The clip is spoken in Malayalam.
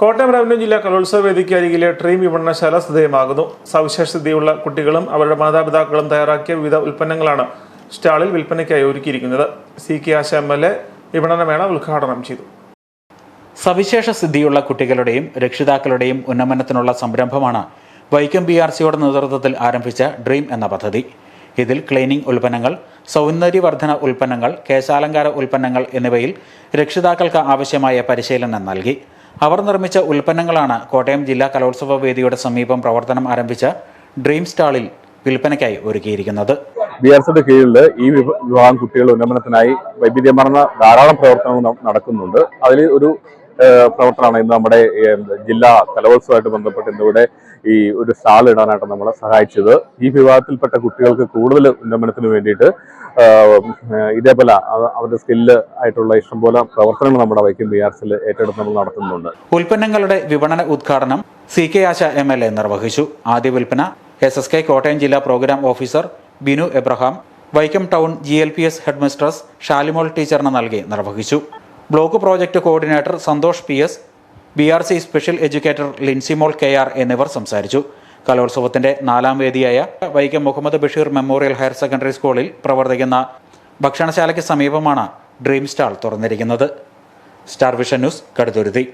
കോട്ടയം റവന്യൂ ജില്ലാ കലോത്സവ വേദിക്ക് അരികിലെ ട്രീം വിപണനശാല ശ്രദ്ധേയമാകുന്നു. സവിശേഷതയുള്ള കുട്ടികളും അവരുടെ മാതാപിതാക്കളും തയ്യാറാക്കിയ വിവിധ ഉൽപ്പന്നങ്ങളാണ് സ്റ്റാളിൽ വിൽപ്പനയ്ക്കായി ഒരുക്കിയിരിക്കുന്നത്. C K Asha M L A വിപണനമേള ഉദ്ഘാടനം ചെയ്തു. സവിശേഷ സിദ്ധിയുള്ള കുട്ടികളുടെയും രക്ഷിതാക്കളുടെയും ഉന്നമനത്തിനുള്ള സംരംഭമാണ് വൈക്കം ബി ആർ സിയുടെ നേതൃത്വത്തിൽ ആരംഭിച്ച ഡ്രീം എന്ന പദ്ധതി. ഇതിൽ ക്ലീനിംഗ് ഉൽപ്പന്നങ്ങൾ സൗന്ദര്യവർദ്ധന ഉൽപ്പന്നങ്ങൾ കേശാലങ്കാര ഉൽപ്പന്നങ്ങൾ എന്നിവയിൽ രക്ഷിതാക്കൾക്ക് ആവശ്യമായ പരിശീലനം നൽകി. അവർ നിർമ്മിച്ച ഉൽപ്പന്നങ്ങളാണ് കോട്ടയം ജില്ലാ കലോത്സവ വേദിയുടെ സമീപം പ്രവർത്തനം ആരംഭിച്ച ഡ്രീം സ്റ്റാളിൽ വിൽപ്പനയ്ക്കായി ഒരുക്കിയിരിക്കുന്നത്. ബി ആർ കീഴിൽ ഈ വിഭാഗം കുട്ടികളുടെ ഉന്നമനത്തിനായി വൈവിധ്യമാർന്ന ധാരാളം പ്രവർത്തനങ്ങൾ നടക്കുന്നുണ്ട്. അതിൽ ഒരു പ്രവർത്തനമാണ് ഇന്ന് നമ്മുടെ ജില്ലാ കലോത്സവമായിട്ട് ബന്ധപ്പെട്ട് ഇന്നിവിടെ ഈ ഒരു സ്റ്റാൾ ഇടാനായിട്ട് നമ്മളെ സഹായിച്ചത്. ഈ വിഭാഗത്തിൽപ്പെട്ട കുട്ടികൾക്ക് കൂടുതൽ ഉന്നമനത്തിന് വേണ്ടിയിട്ട് ഇതേപോലെ അവരുടെ സ്കില്ല് ആയിട്ടുള്ള ഇഷ്ടംപോലെ പ്രവർത്തനങ്ങൾ നമ്മുടെ വൈക്കം ബി ആർ ഏറ്റെടുത്ത് നമ്മൾ നടത്തുന്നുണ്ട്. ഉൽപ്പന്നങ്ങളുടെ വിപണന ഉദ്ഘാടനം C K Asha M L A നിർവഹിച്ചു. ആദ്യ വിൽപ്പന എസ് എസ് കെ കോട്ടയം ജില്ലാ program officer Binu Abraham Vaikom town G L P S headmistress Shalimol ടീച്ചറിന് നൽകി നിർവഹിച്ചു. Block project coordinator Santhosh P S B R C special educator Linsimol K R എന്നിവർ സംസാരിച്ചു. കലോത്സവത്തിന്റെ നാലാം വേദിയായ Vaikom Muhammad Basheer memorial higher secondary സ്കൂളിൽ പ്രവർത്തിക്കുന്ന ഭക്ഷണശാലയ്ക്ക് സമീപമാണ് dream stall തുറന്നിരിക്കുന്നത്. Star vision news Kaduthuruthy.